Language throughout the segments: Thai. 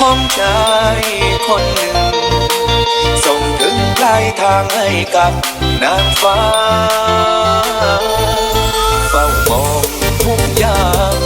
ของชาคนหนึ่ง ส่งถึงปลายทางให้กับนางฟ้า เฝ้ามองทุกอย่าง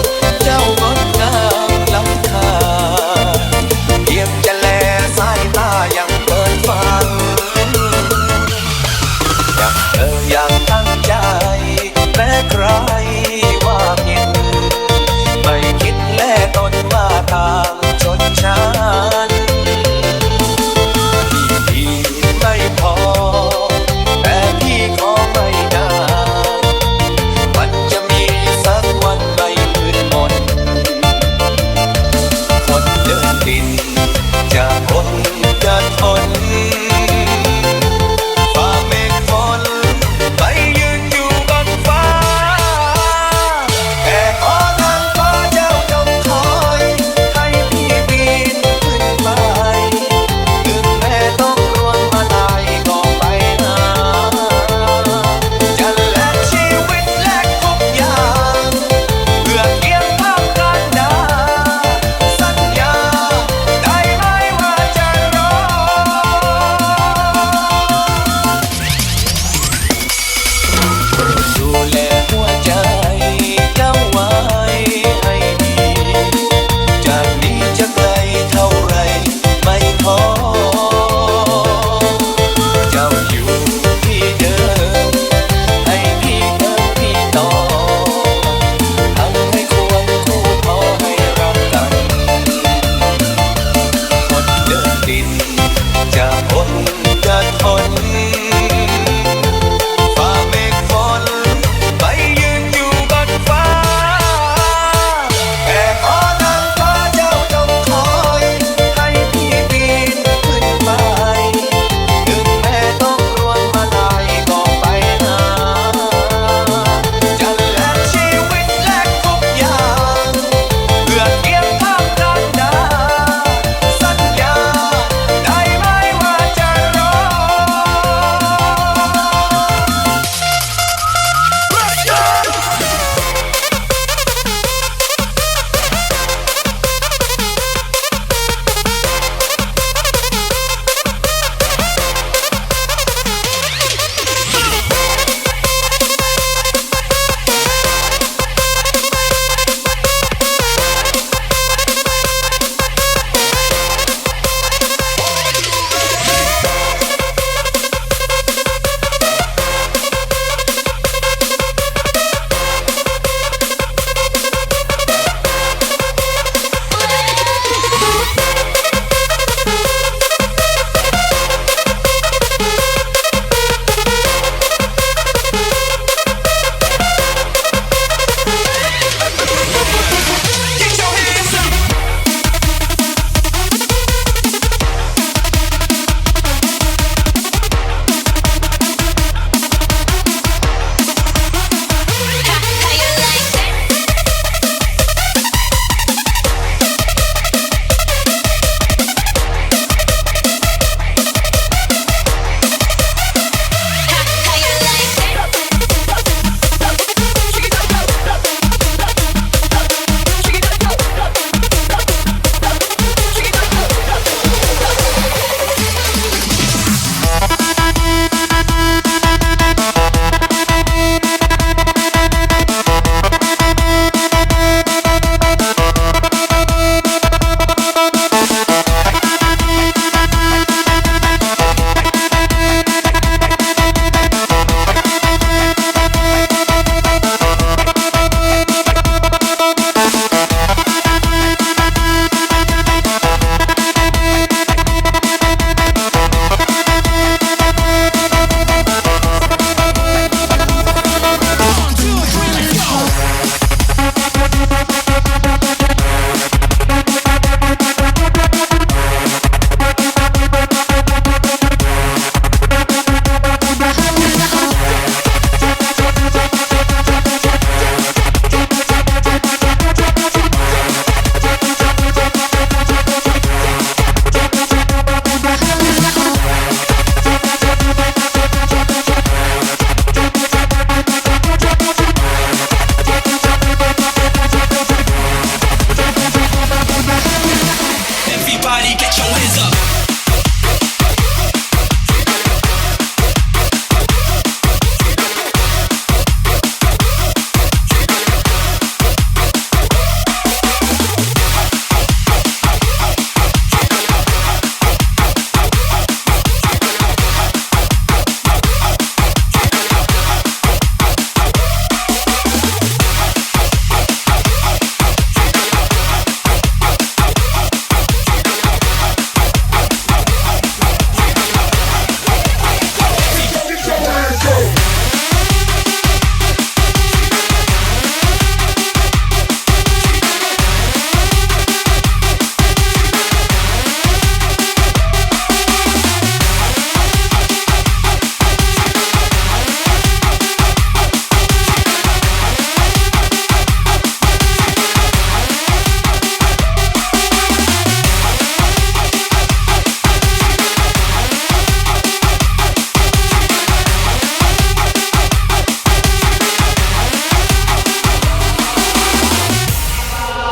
party, get your hands up.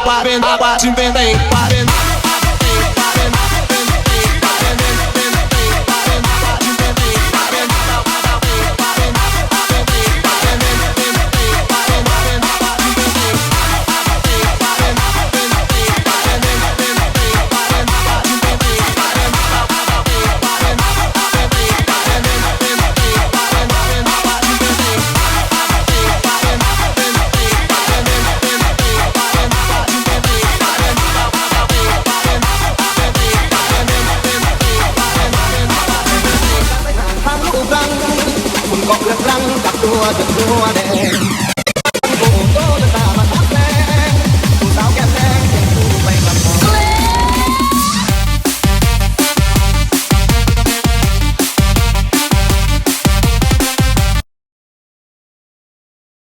água, vem vem, vem, vem. was the one